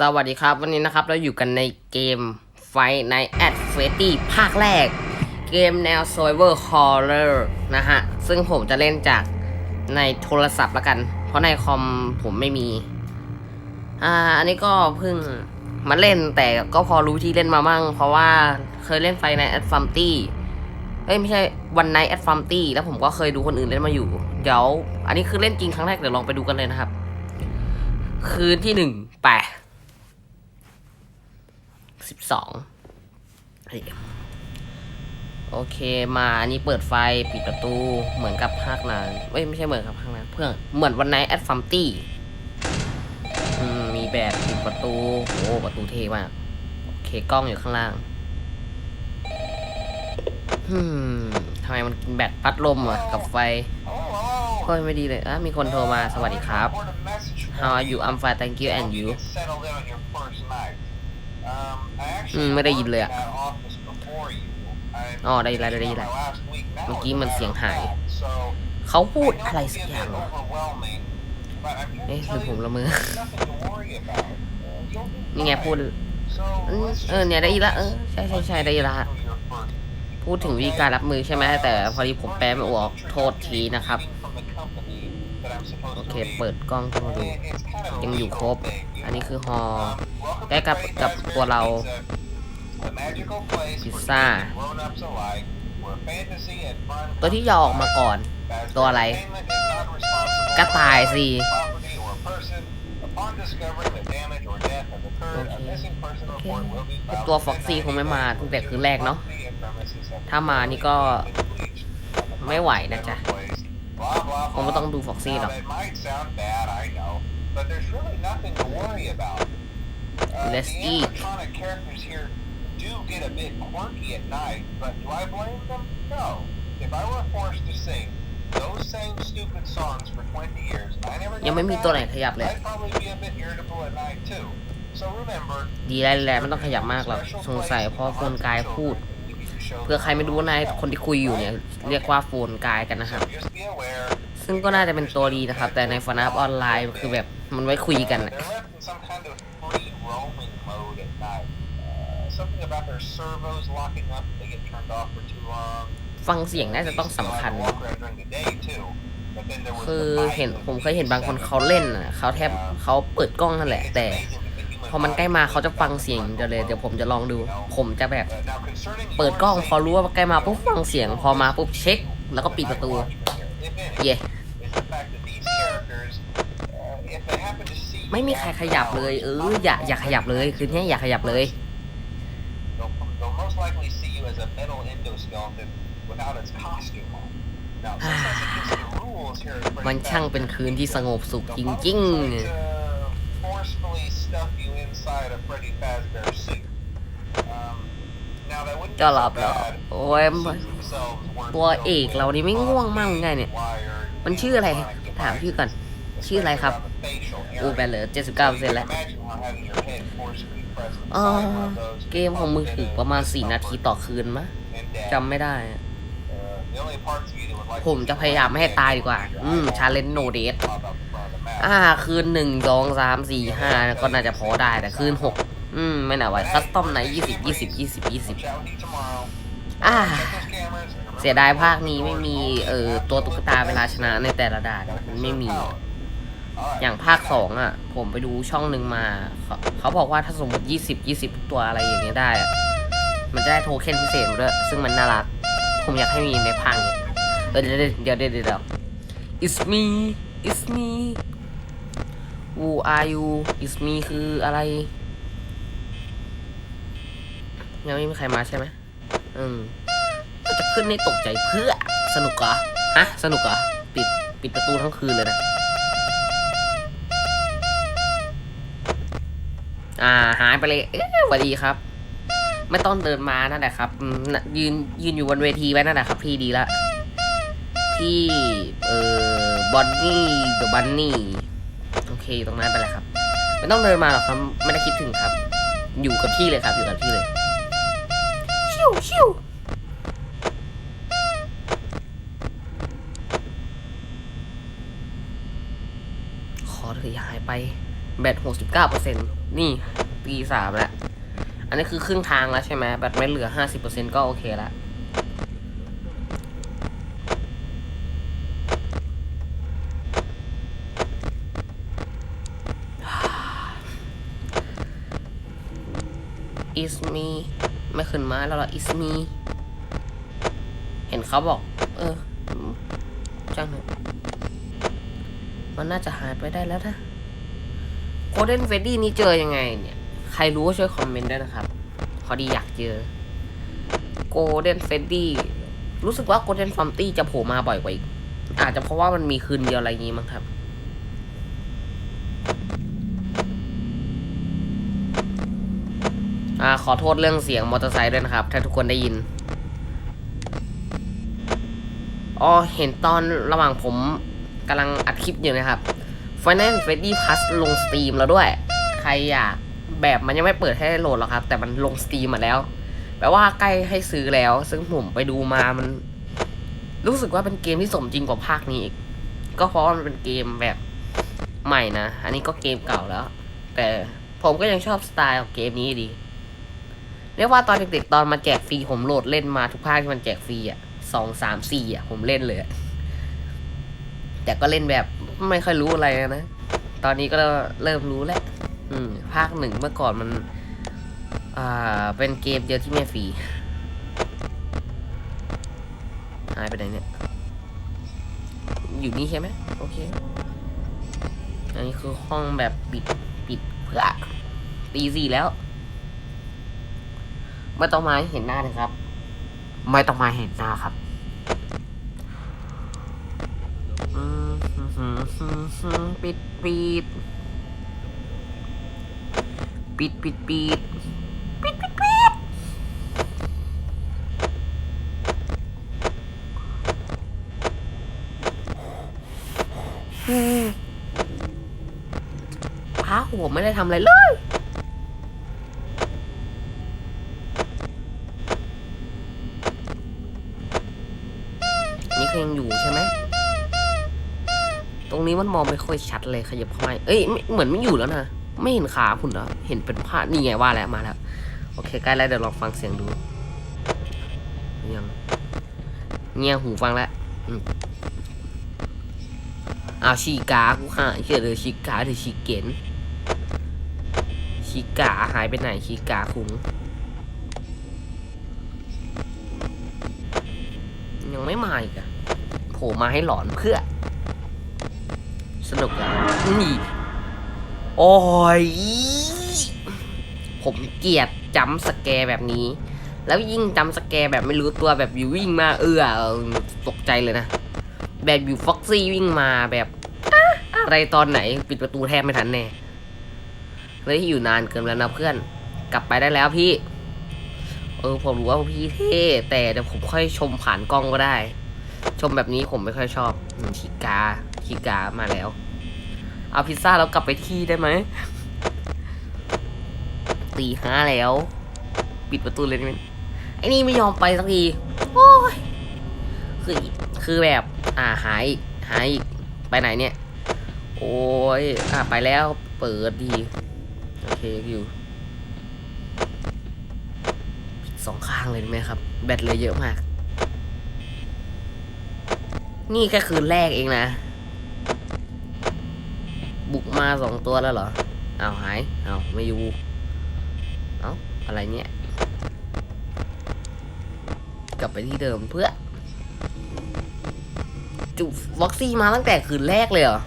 สวัสดีครับวันนี้นะครับเราอยู่กันในเกมไฟในแอดเฟตี้ภาคแรก เกมแนว Survivor Horror นะฮะ ซึ่งผมจะเล่นจากในโทรศัพท์ละกัน เพราะในคอมผมไม่มี อ่า อันนี้ก็เพิ่งมาเล่นแต่ก็พอรู้ที่เล่นมามั่ง เพราะว่าเคยเล่นไฟในแอดฟัมตี้เอ้ยไม่ใช่วันในแอดฟัมตี้แล้วผมก็เคยดูคนอื่นเล่นมาอยู่ เดี๋ยว อันนี้คือเล่นจริงครั้งแรกเดี๋ยวลองไปดูกันเลยนะครับ คืนที่หนึ่งแปด สิบสองโอเคมาอันนี้เปิดไฟปิดประตูเหมือนกับภาคนั้นไม่ไม่ใช่เหมือนกับภาคนั้นเพื่อนเหมือนวันไนแอดฟัมตี้มีแบบปิดประตูโอ้ประตูเท่มากโอเคกล้องอยู่ข้างล่างฮึมทำไมมันกินแบตพัดลมอะกับไฟเฮ้ยไม่ดีเลยอะมีคนโทรมาสวัสดีครับ How are you I'm fine thank you and you อืมไม่ได้ยินเลยอะอ๋อได้ยินแล้วได้ยินแล้วเมื่อกี้มันเสียงหาย เขาพูดอะไรสักอย่างเหรอเอ๊ะหรือผมละเมือนี่ไงพูดอืมเออเนี่ยได้ยินละเออใช่ใช่ใช่ได้ยินละพูดถึงวิธีการรับมือใช่ไหมแต่พอดีผมแปลไม่ออกโทษทีนะครับ โอเค เปิดกล้องเข้ามาดูยังอยู่ครบ อันนี้คือฮอใกล้กับกับตัวเราพิซซ่า ตัวที่ยอออกมาก่อน ตัวอะไร กระต่ายสิโอเคโอเคต่ตัวฟ็อกซี่คงไม่มาตั้งแต่คืนแรกเนาะ ถ้ามานี่ก็ไม่ไหวนะจ๊ะ คงไม่ต้องดูฟ็อกซี่หรอก Let's eat electronic characters here do get a bit quirky at night, but do I blame them? No. If I were forced to sing those same stupid songs for 20 years and I never ยังไม่มีตัวไหนขยับเลย I'd probably be a bit irritable at night too. So remember, ดีแล้วแหละไม่ต้องขยับมากหรอกสงสัยเพราะโฟนกายพูด เพื่อใครไม่รู้นายคนที่คุยอยู่เนี่ยเรียกว่าโฟนกายกันนะครับ just be aware ซึ่งก็น่าจะเป็นตัวดีนะครับ แต่ในฟนับออนไลน์คือแบบ มันไว้คุยกันน่ะ they're left in some kind of free roaming mode at night. Uh, something about their servos locking up if they get turned off for too long. ฟังเสียงน่าจะต้องสำคัญ Walk around during the day too. But then there was คือ the เห็น night ผมเคยเห็นบางคนเขาเล่นน่ะเขาแทบเขาเปิดกล้องนั่นแหละ แต่พอมันใกล้มาเขาจะฟังเสียงเดี๋ยวเลยเดี๋ยวผมจะลองดู ผมจะแบบ Uh, now concerning เปิดกล้องพอรู้ว่าใกล้มาปุ๊บฟังเสียง พอมาปุ๊บเช็ค แล้วก็ปิดประตู if any, เย่ is the fact that these characters, uh, if they happen to see you ไม่มีใคร after ขยับเลย hours, เอออย่าอย่าขยับเลยคือเนี้ยอย่าขยับเลย they'll, they'll most likely see you as a metal endoskeleton without its costume on. Now, this is against the rules here at Freddy มันช่างเป็นคืนที่สงบสุขจริง They'll most like to forcefully stuff you inside a Freddy Fazbear suit. Um, now that wouldn't ๆ be จะห so ลับเหรอ bad โอ้ย if the suits themselves weren't ตัว filled เอก with เรานี่ไม่ง่วงมากไงเนี่ย wired มันชื่ออะไร ถามชื่อก่อน ชื่ออะไรครับโอ้แบนเหลือ79%แล้วเออเกมของมือถือประมาณ4นาทีต่อคืนมะจำไม่ได้อะผมจะพยายามไม่ให้ตายดีกว่า อืมชาเลนโนเดสอ่า คืนหนึ่งสองสามสี่ห้าก็น่าจะพอได้แต่คืนหกอืม ไม่น่าไหวคัสตอมไหนยี่สิบยี่สิบยี่สิบยี่สิบอ่า เสียดายภาคนี้ไม่มี เอ่อ ตัวตุ๊กตาเวลาชนะในแต่ละด่านมันไม่มี อย่างภาคสองอะ ผมไปดูช่องหนึ่งมาเขาเขาบอกว่าถ้าสมมติยี่สิบยี่สิบตัวอะไรอย่างเงี้ยได้อะมันจะได้โทเค็นพิเศษมาด้วยซึ่งมันน่ารัก ผมอยากให้มีในภาคนี้เดี๋ยวเดี๋ยวเดี๋ยวเดี๋ยวเดี๋ยว it's me it's me who are you it's me คืออะไรยังไม่มีใครมาใช่ไหมอืมจะขึ้นให้ตกใจเพื่อสนุกเหรอฮะ สนุกเหรอปิดปิดประตูทั้งคืนเลยนะาหายไปเลย เอ๊ะสวัสดีครับ ไม่ต้องเดินมานั่นแหละครับอืมน่ะยืนยืนอยู่บนเวทีไว้นั่นแหละครับ พี่ดีละพี่เอ่อบอนนี่เดอะบันนี่โอเคตรงนั้นไปแหละครับ ไม่ต้องเดินมาหรอกครับไม่ได้คิดถึงครับ อยู่กับที่เลยครับ อยู่กับที่เลยชิวชิวขอเถอะอย่าหายไปแบตหกสิบเก้าเปอร์เซ็นนี่ ตีสามแล้ว อันนี้คือครึ่งทางแล้วใช่ไหมแบตไม่เหลือห้าสิบเปอร์เซ็นก็โอเคละ is me ไม่ขึ้นมาแล้วหรอ is me เห็นเขาบอก เออจ้างเถอะมันน่าจะหายไปได้แล้วนะโ o ลเดนเฟดดี้นี่เจอยังไงเนี่ย ใครรู้ก็ช่วยคอมเมนต์ด้วยนะครับพอดีอยากเจอโ o ลเด้นเฟดดี้รู้สึกว่าโ o ลเด้นฟ u มตี้จะโผล่มาบ่อยกว่าอีก อาจจะเพราะว่ามันมีคืนเดียวอะไรอย่างงี้มั้งครับ อ่าขอโทษเรื่องเสียงมอเตอร์ไซค์ด้วยนะครับ ถ้าทุกคนได้ยิน อ๋อ เห็นตอนระหว่างผมกำลังอัดคลิปอยู่นะครับ Final Freddy Plus ลงสตรีมแล้วด้วย ใครอยาก แบบมันยังไม่เปิดให้โหลดหรอกครับ แต่มันลงสตรีมมาแล้ว แปลว่าใกล้ให้ซื้อแล้ว ซึ่งผมไปดูมามัน รู้สึกว่าเป็นเกมที่สมจริงกว่าภาคนี้อีก ก็เพราะมันเป็นเกมแบบใหม่นะ อันนี้ก็เกมเก่าแล้ว แต่ผมก็ยังชอบสไตล์ของเกมนี้ดี เรียกว่าตอนเด็กๆตอนมาแจกฟรีผมโหลดเล่นมาทุกภาคที่มันแจกฟรีอะสองสามสี่อะ ผมเล่นเลยแต่ก็เล่นแบบไม่ค่อยรู้อะไรนะ ตอนนี้ก็เริ่มรู้แล้ว อืมภาคหนึ่งเมื่อก่อนมัน อ่า เป็นเกมเดียวที่ไม่ฟรีหายไปไหนเนี่ย อยู่นี่ใช่ไหมโอเค อันนี้คือห้องแบบปิดปิดเพื่อตีสี่แล้ว ไม่ต้องมาเห็นหน้าเลยครับ ไม่ต้องมาเห็นหน้าครับปิดปิด ปิดปิดปิดปิดปิดปิดพระหัวไม่ได้ทำอะไรเลยนนี้ก็ยังอยู่ใช่ไหม ตรงนี้มันมองไม่ค่อยชัดเลยขยับเข้ามาเอ้ย เหมือนไม่อยู่แล้วนะ ไม่เห็นขาคุณเหรอ เห็นเป็นผ้านี่ไงว่าแล้วมาแล้ว โอเคใกล้แล้วเดี๋ยวลองฟังเสียงดูยังเงียหูฟังแล้วอ้าวชีกากูหายเฉยเลยชีกาหรือชีเกนชีกาหายไปไหนชีกาคุงยังไม่มาอีกอะโผล่มาให้หลอนเพื่อ สนุกอะนี่ โอ้ย ผมเกลียดจำสแกรแบบนี้ แล้วยิ่งจำสแกรแบบไม่รู้ตัวแบบอยู่วิ่งมาเออตกใจเลยนะ แบบอยู่ฟ็อกซี่วิ่งมาแบบอะไรตอนไหนปิดประตูแทบไม่ทันแน่เลยอยู่นานเกินแล้วนะเพื่อน กลับไปได้แล้วพี่ เออผมรู้ว่าพี่เท่แต่เดี๋ยวผมค่อยชมผ่านกล้องก็ได้ ชมแบบนี้ผมไม่ค่อยชอบอืมชิกาชิกามาแล้ว เอาพิซซ่าแล้วกลับไปที่ได้ไหมตีห้าแล้ว ปิดประตูเลยได้ไอ้นี่ไม่ยอมไปสักทีโอ้ยคือคือแบบ อ่าหายอีกหายอีกไปไหนเนี่ย โอ้ยอ่าไปแล้วเปิดดีโอเคอยู่สองข้างเลยไหมครับ แบตเลยเยอะมาก นี่แค่คืนแรกเองนะ บุกมาสองตัวแล้วเหรอเอาหายเอาไม่อยู่เอาอะไรเนี่ยกลับไปที่เดิมเพื่อจุฟ็อกซี่มาตั้งแต่คืนแรกเลยเหรอ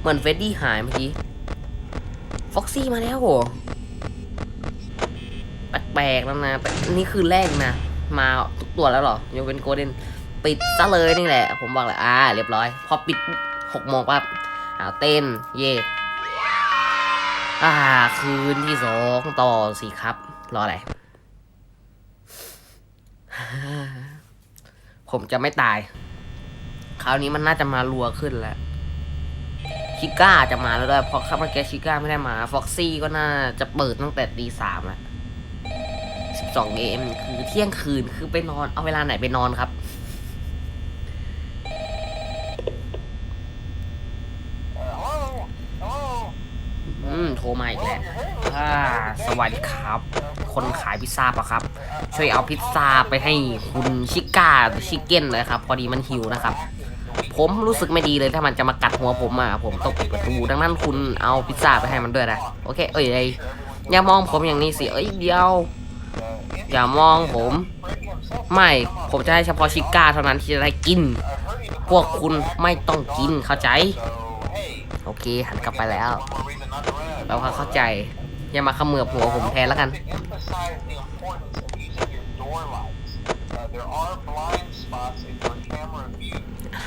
เหมือนเฟดดี้หายเมื่อกี้ฟ็อกซี่มาแล้วโหแปลกๆแล้วนะนี่คือแรกนะ มาทุกตัวแล้วเหรอยกเป็นโกลเด้นปิดซะเลยนี่แหละ ผมบอกเลยอ่า เรียบร้อย พอปิดหกโมงปั๊บ เอาเต้น เย่อ่า คืนที่สองต่อสิครับ รออะไร ผมจะไม่ตาย คราวนี้มันน่าจะมารัวขึ้นแล้ว ชิก้าจะมาแล้วด้วยเพราะครับเมื่อกี้ชิก้าไม่ได้มา ฟ็อกซี่ก็น่าจะเปิดตั้งแต่ตีสามแล้ว12เกมคือเที่ยงคืนคือไปนอน เอาเวลาไหนไปนอนครับ โทรมาอีกแล้วอ่าสวัสดีครับ คนขายพิซซ่าปะครับ ช่วยเอาพิซซ่าไปให้คุณชิก้าหรือชิเก้นเลยครับ พอดีมันหิวนะครับ ผมรู้สึกไม่ดีเลยถ้ามันจะมากัดหัวผมอะผมต้องปิดประตูดังนั้นคุณเอาพิซซ่าไปให้มันด้วยนะโอเค เอ้ยเอ้ยอย่ามองผมอย่างนี้สิเอ้ยเดียว อย่ามองผม ไม่ผมจะให้เฉพาะชิก้าเท่านั้นที่จะได้กิน พวกคุณไม่ต้องกินเข้าใจ โอเคหันกลับไปแล้ว เราก็เข้าใจ อย่ามาเขมือบหัวผมแทนแล้วกัน emphasize the importance of using your door lights. Uh, there are blind spots in your camera view.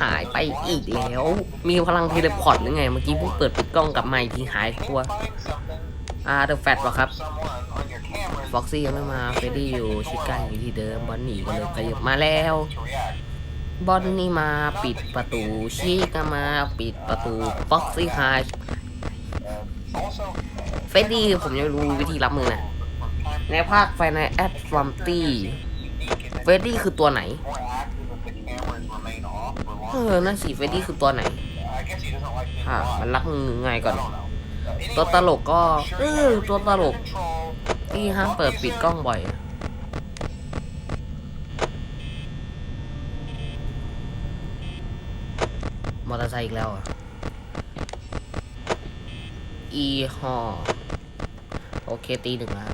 หายไปอีกแล้ว มีพลังเทเลพอร์ตหรือไง เมื่อกี้เพิ่งเปิดปิดกล้องกลับมาอีกทีหายตัว Find something อ่าเดอะแฟตหรอครับ someone on your camera ฟ็อกซี่ยังไม่มาเฟรดดี้อยู่ชิก้าอยู่ที่เดิมบอนนี่ก็เลยขยับมาแล้ว to react. บอนนี่มาปิดประตูชิก้ามาปิดประตูฟ็อกซี่หาย Also, เฟดดี้ผมยังรู้วิธีรับมือนะในภาคไฟในแอดฟัมตี้เฟดดี้คือตัวไหน เออ นั่นสิเฟดดี้คือตัวไหน I guess he doesn't like being อ่ามันรับมือไงก่อน ตัวตลกก็ เออ ตัวตลก ที่ห้ามเปิดปิดกล้องบ่อยมอเตอร์ไซค์อีกแล้วอะ อีฮอโอเคตีหนึ่งแล้ว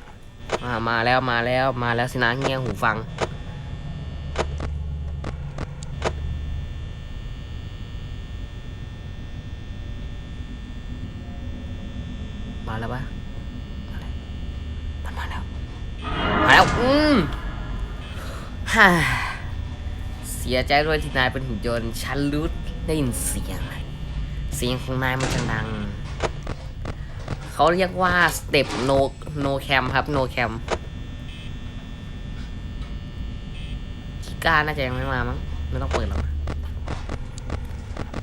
อ่ามาแล้วมาแล้วมาแล้วสินะเงี้ยหูฟัง มาแล้วปะมาแล้วมันมาแล้ว มาแล้ว อืมฮ่าเสียใจด้วยที่นายเป็นหุ่นยนต์ฉันรู้ได้ยินเสียง เสียงของนายมันจะดัง เขาเรียกว่าสเต็ปโนโนแคมครับโนแคมคิก้าน่าจะยังไม่มามั้งไม่ต้องเปิดหรอก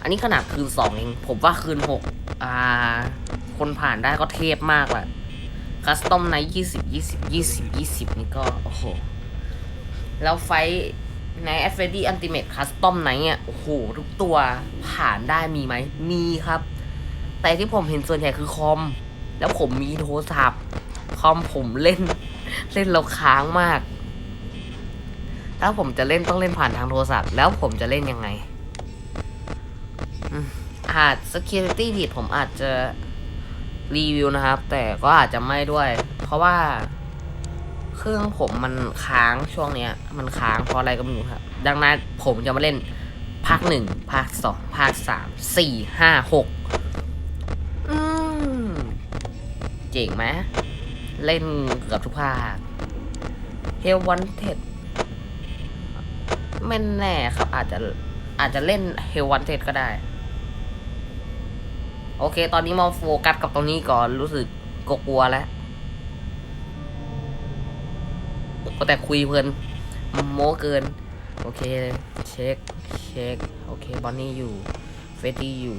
อันนี้ขนาดคืนสองเอง ผมว่าคืนหกอ่า คนผ่านได้ก็เทพมากแหละคัสตอมในยี่สิบยี่สิบยี่สิบยี่สิบนี่ก็ โอ้โห แล้วไฟในแอฟเฟดี้อันติเมทคัสตอมไหนเนี่ยโอ้โห ทุกตัวผ่านได้มีไหม มีครับ แต่ที่ผมเห็นส่วนใหญ่คือคอม แล้วผมมีโทรศัพท์คอมผมเล่น เล่นแล้วค้างมาก ถ้าผมจะเล่นต้องเล่นผ่านทางโทรศัพท์ แล้วผมจะเล่นยังไงอืมอาจ security ผิดผมอาจจะรีวิวนะครับ แต่ก็อาจจะไม่ด้วย เพราะว่าเครื่องผมมันค้างช่วงเนี้ย มันค้างเพราะอะไรก็ไม่รู้ครับ ดังนั้นผมจะมาเล่นภาคหนึ่งภาคสองภาคสามสี่ห้าหกอืม เจ๋งไหมเล่นเกือบทุกภาคเฮลวันเท d ไม่แน่ครับอาจจะอาจจะเล่นเฮลวันเท d ก็ได้ โอเค ตอนนี้มองโฟกัสกับตรงนี้ก่อนรู้สึกกลัวๆแล้วก็แต่คุยเพลินโม้เกิน โอเค เช็ค เช็ค โอเค บอนนี่อยู่ เฟตตี้อยู่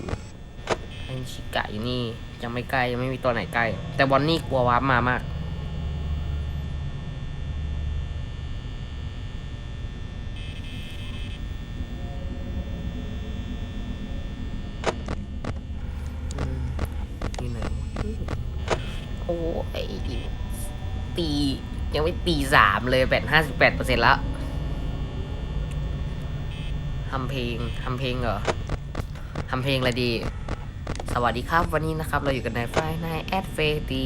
ไอชิกะอยู่นี่ยังไม่ใกล้ยังไม่มีตัวไหนใกล้ แต่บอนนี่กลัววาร์ปมามากอืมอยู่ไหนโอ้ยตียังไม่ตีสามเลยแบตห้าสิบแปดเปอร์เซ็นต์แล้วทำเพลงทำเพลงเหรอทำเพลงอะไรดี สวัสดีครับวันนี้นะครับเราอยู่กันในไฟในแอดเฟตี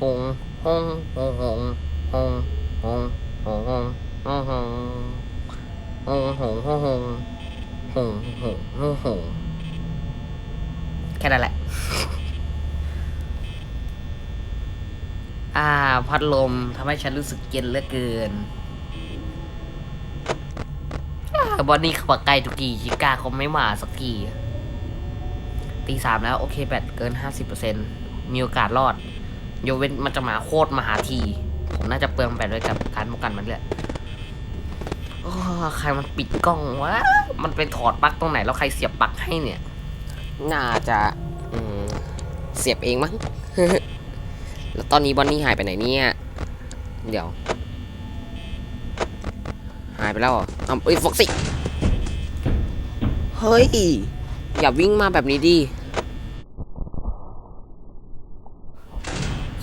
หงหงหงหงหงหงหงหงหงหงหงหงหงหงหงหงหงหงแค่นั้นแหละ อ่าพัดลมทำให้ฉันรู้สึกเย็นเหลือเกินอ่าบอนนี่เขาบอกใกล้ทุกทีชิก้าเขาไม่มาสักที ตีสามแล้วโอเคแบตเกินห้าสิบเปอร์เซ็นมีโอกาสรอดโยเว้นมันจะมาโคตรมหาที ผมน่าจะเปลืองแบตไว้กับการป้องกันมันเลยโอ้ใครมันปิดกล้องวะ มันไปถอดปลั๊กตรงไหนแล้วใครเสียบปลั๊กให้เนี่ย น่าจะอืเสียบเองมั้ง แล้วตอนนี้บอนนี่หายไปไหนเนี่ย เดี๋ยว หายไปแล้วเหรออ้าวเอ้ยฟ็อกซี่ เฮ้ย อย่าวิ่งมาแบบนี้ดิ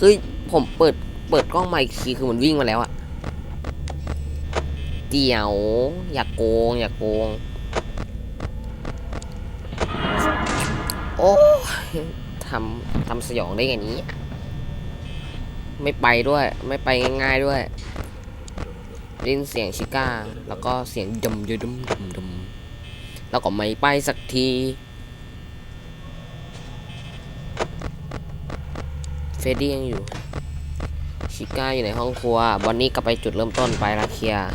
คือผมเปิด เปิดกล้องมาอีกทีคือมันวิ่งมาแล้วอะเดี๋ยว อย่าโกง อย่าโกง โอ้ทำทำสยองได้ไงนี้ ไม่ไปด้วย ไม่ไปง่ายๆด้วยได้ยินเสียงชิก้า แล้วก็เสียงดมยดมดมดมแล้วก็ไม่ไปสักที เฟ รดดี้ยังอยู่ ชิก้าอยู่ในห้องครัว บอนนี่กลับไปจุดเริ่มต้นไปละเคลียร์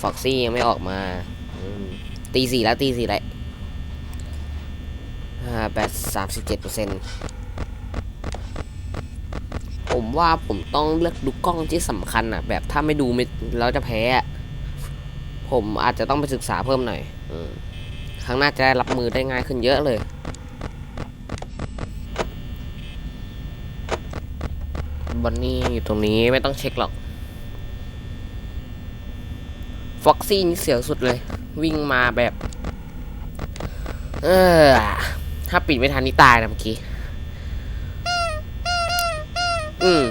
ฟ็อกซี่ยังไม่ออกมา ตีสี่แล้วตีสี่แล้วแบตสามสิบเจ็ดเปอร์เซ็นต์ผมว่าผมต้องเลือกดูกล้องที่สำคัญอะแบบถ้าไม่ดูไม่แล้วจะแพ้ผมอาจจะต้องไปศึกษาเพิ่มหน่อยอครั้งหน้าจะได้รับมือได้ง่ายขึ้นเยอะเลย บอนนี่อยู่ตรงนี้ไม่ต้องเช็คหรอกฟ็อกซี่นี่เสียวสุดเลย วิ่งมาแบบ เออ ถ้าปิดไม่ทันนี่ตายนะเมื่อกี้ อืม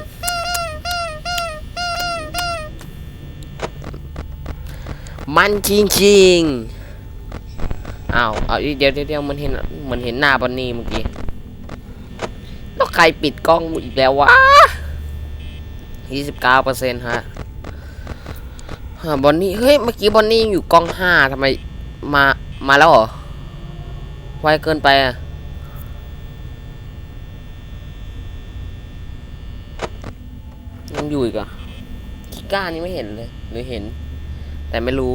มันจริงๆอ้าวเอาเดี๋ยวเดี๋ยวเดี๋ยวมันเห็นมันเห็นหน้าบอนนี่เมื่อกี้แล้วใครปิดกล้องอีกแล้ววะ ยี่สิบเก้าเปอร์เซ็นต์ฮะฮะบอนนี่เฮ้ย เมื่อกี้บอนนี่อยู่กล้องห้าทำไมมา มาแล้วเหรอ ไวเกินไปอะยังอยู่อีกอะคิก้านี่ไม่เห็นเลย หรือเห็น แต่ไม่รู้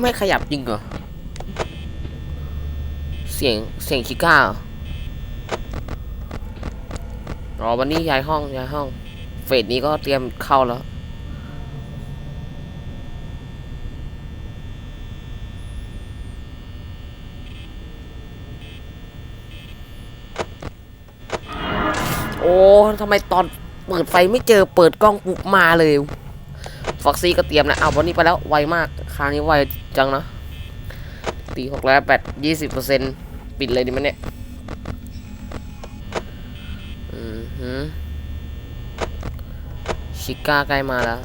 ไม่ขยับจริงเหรอ สียงเสียงชิก้าอ๋อวันนี้ย้ายห้องย้ายห้อง เฟสนี้ก็เตรียมเข้าแล้วโอ้ทำไมตอนเปิดไฟไม่เจอเปิดกล้องปุ๊บมาเลยฟ็อกซี่ก็เตรียมนะเอาววันนี้ไปแล้วไวมากคราวนี้ไวจังนะตีหกแล้วแปดยี่สิบเปอร์เซ็นต์ ปิดเลยดีไหมเนี่ย อือหือชิก้าใกล้มาแล้ว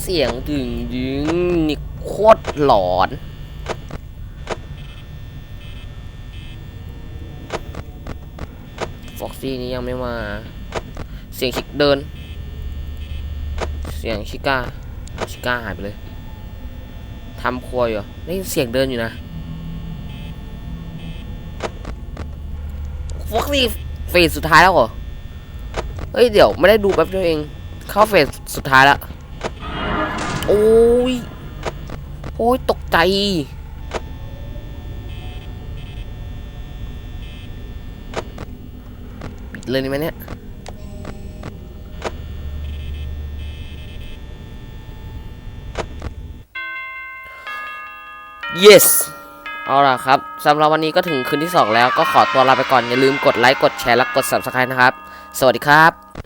เสียงดึงดึงนี่โคตรหลอนฟ็อกซี่นี่ยังไม่มา เสียงชิกเดิน เสียงชิก้า ชิก้าหายไปเลย ทำครัวอยู่ได้ยินเสียงเดินอยู่นะฟ็อกซี่เฟสสุดท้ายแล้วเหรอ เฮ้ย เดี๋ยวไม่ได้ดูแป๊บเดียวเอง เข้าเฟสสุดท้ายแล้ว โอ้ย โอ้ย ตกใจ ปิดเลยนี่ไหมเนี่ย yes เอาล่ะครับสำหรับวันนี้ก็ถึงคืนที่ 2 แล้วก็ขอตัวลาไปก่อน อย่าลืมกดไลค์ กดแชร์ และกด subscribe นะครับ สวัสดีครับ